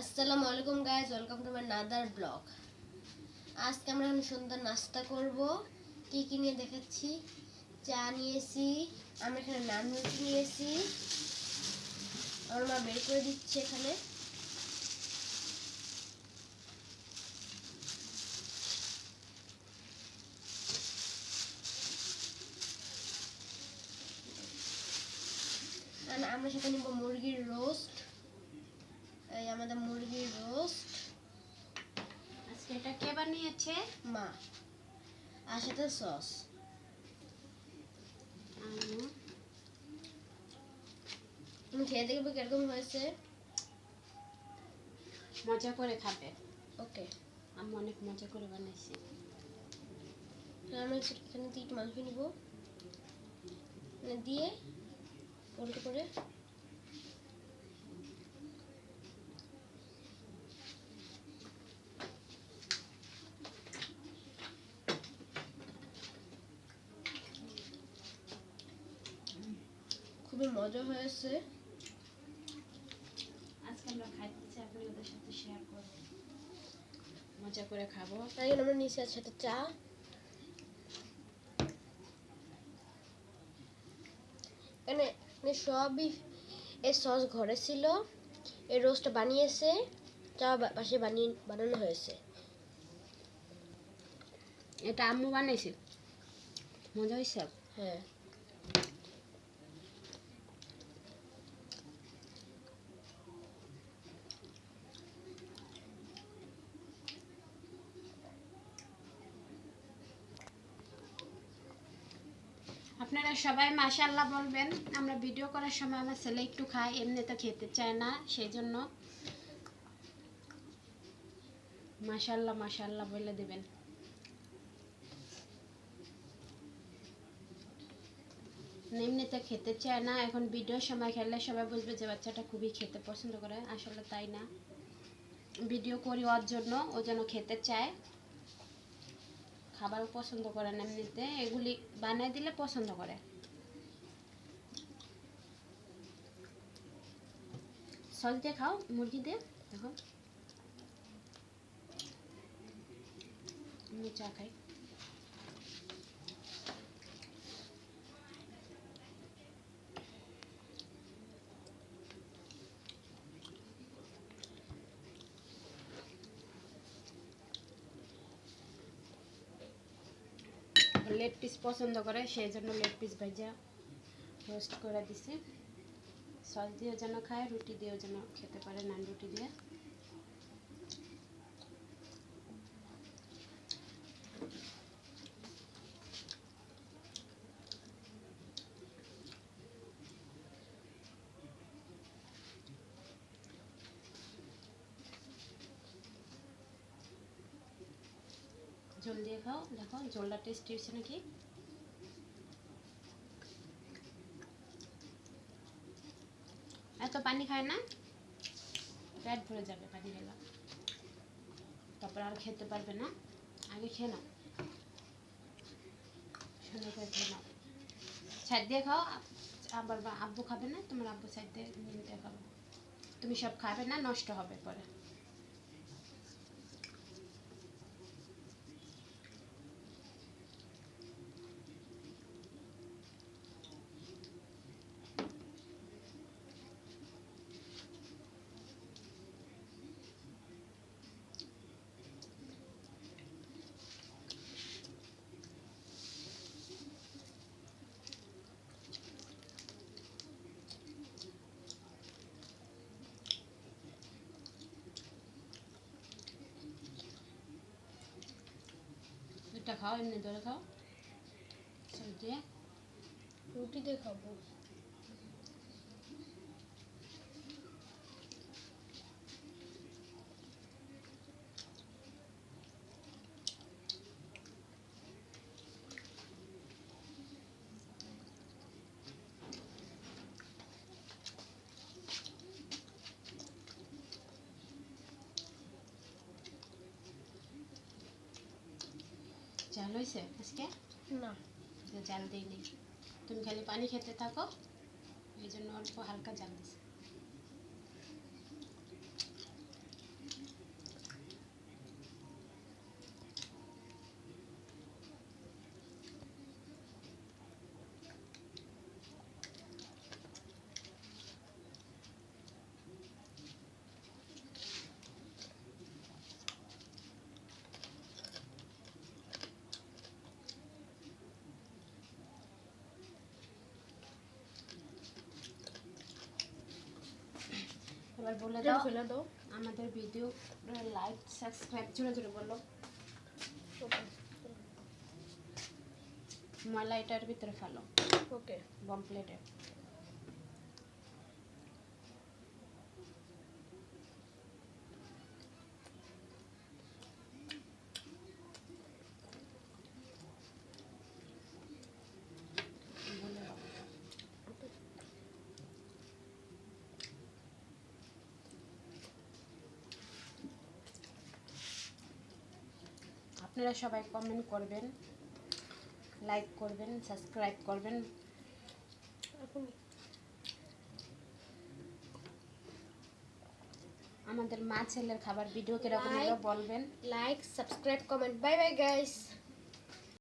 আসসালামু আলাইকুম guys welcome to my another blog আজকে আমরা এখন সুন্দর নাস্তা করব। কি কি নিয়ে দেখাচ্ছি? চা নিয়েছি আমরা এখানে নান রুটি নিয়েছি। আমার মা বের করে দিচ্ছে এখানে। আমরা সাথে নিব মুরগির রোস্ট এই আমাদের মুরগির রোস্ট আজকে এটা কে বানিয়েছে? মা। আর সাথে সস তুমি খেয়ে দেখবে কীরকম হয়েছে। মজা করে খাবে। ওকে। আম্মু অনেক মজা করে বানাইছে। আমি মাংস নিব। মানে দিয়ে উল্টো করে খুবই মজা হয়েছে। আজকে আমরা খাইতেছি আপনি ওদের সাথে শেয়ার করব। মজা করে খাব। তাই আমরা নিচে আছে একটা চা। এখানে সবই এই সস ঘরে ছিল। এই রোস্টটা বানিয়েছে। চা পাশে বানিয়ে বানানো হয়েছে। এটা আম্মু বানাইছে। মজা হয়েছে? হ্যাঁ। আপনারা সবাই মাশাল্লাহ বলবেন, আমরা ভিডিও করার সময় আমার ছেলে একটু খায়, এমনি তো খেতে চায় না সেই জন্য মাশাল্লাহ মাশাল্লাহ বলে দেবেন। এমনিতে খেতে চায় না, এখন ভিডিওর সময় খেললে সবাই বুঝবে যে বাচ্চাটা খুবই খেতে পছন্দ করে, আসলে তাই না। ভিডিও করি ওর জন্য, ও যেন খেতে চায়। খাবারও পছন্দ করে না এমনিতে। এগুলি বানিয়ে দিলে পছন্দ করে। সস খাও, মুরগি দিয়ে, দেখো। চা খাই। লেগ পিস পছন্দ করে সেই জন্য লেগ পিস ভাজা রোস্ট করে দিছি। সস দিয়েও যেন খায়, রুটি দিয়েও যেন খেতে পারে নান রুটি দিয়ে। ঝোল দিয়ে খাও। দেখো ঝোলটা টেস্টি হয়েছে নাকি? এত পানি খায় না? পেট ভরে যাবে পানি খেলা। তারপর আর খেতে পারবে না। আগে খেয়ে নাও। সুন্দর করে খেয়ে নাও। সাইড দিয়ে খাও। আবার আব্বু খাবে না, তোমার আব্বু সাইড দিয়ে খাবে তুমি সব খাবে না, নষ্ট হবে পরে। দুটা খাও এমনি ধরে খাও সব দিয়ে রুটি দিয়ে খাব চাল হয়েছে আজকে না আজকে জাল দিইনি তুমি খালি পানি খেতে থাকো এই জন্য অল্প হালকা জাল দিছি এবার বলে দাও। ফেলে দাও। আমাদের ভিডিও লাইক সাবস্ক্রাইব জোরে জোরে বলো। ময়লা এটার ভিতরে ফেলো। ওকে বম প্লেটে বলে দাও আপনারা সবাই কমেন্ট করবেন লাইক করবেন সাবস্ক্রাইব করবেন। আমাদের মা ছেলের খাবার ভিডিও কীরকম বলবেন। Like subscribe comment bye bye guys